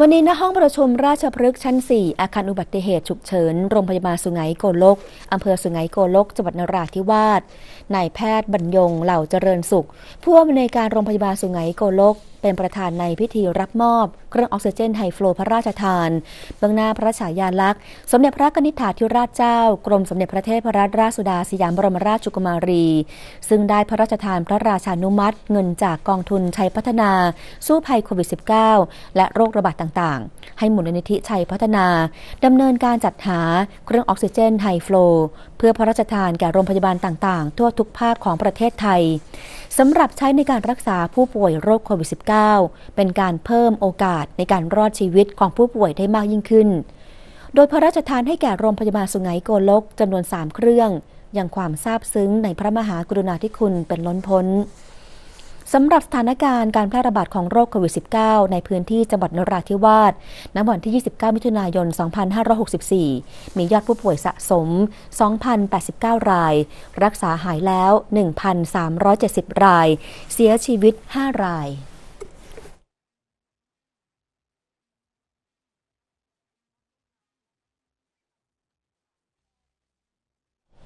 วันนี้ณห้องประชุมราชพฤกษ์ชั้น 4 อาคารอุบัติเหตุฉุกเฉิน โรงพยาบาลสุไหงโกลก อำเภอสุไหงโกลก จังหวัดนราธิวาสนายแพทย์บรรยงเหล่าเจริญสุข ผู้อำนวยการโรงพยาบาลสุไหงโกลก เป็นประธานในพิธีรับมอบ เครื่องออกซิเจนไฮฟลูพระราชทาน เบื้องหน้าพระฉายาลักษณ์ สมเด็จพระนิธิถาธิราชเจ้า กรมสมเด็จพระเทพรัตนราชสุดาสยามบรมราชกุมารี ซึ่งได้พระราชทานพระราชานุมัติ เงินจากกองทุนชัยพัฒนา สู้ภัยโควิด -19 และโรคระบาดต่างๆ ให้มูลนิธิชัยพัฒนาดำเนินการจัดหาเครื่องออกซิเจนไฮฟลูเพื่อพระราชทานแก่โรงพยาบาลต่างๆ ทั่วทุกภาคของประเทศไทย สำหรับใช้ในการรักษาผู้ป่วยโรคโควิด -19 เป็นการเพิ่มโอกาสในการรอดชีวิตของผู้ป่วยได้มากยิ่งขึ้น โดยพระราชทานให้แก่โรงพยาบาลสุไหงโกลกจำนวน 3 เครื่อง อย่างความซาบซึ้งในพระมหากรุณาธิคุณเป็นล้นพ้น สำหรับสถานการณ์การแพร่ระบาดของโรคโควิด -19 ในพื้นที่จังหวัดนราธิวาสณวันที่ 29 มิถุนายน 2564 มียอดผู้ป่วยสะสม 2,089 ราย รักษาหายแล้ว 1,370 ราย เสียชีวิต 5 ราย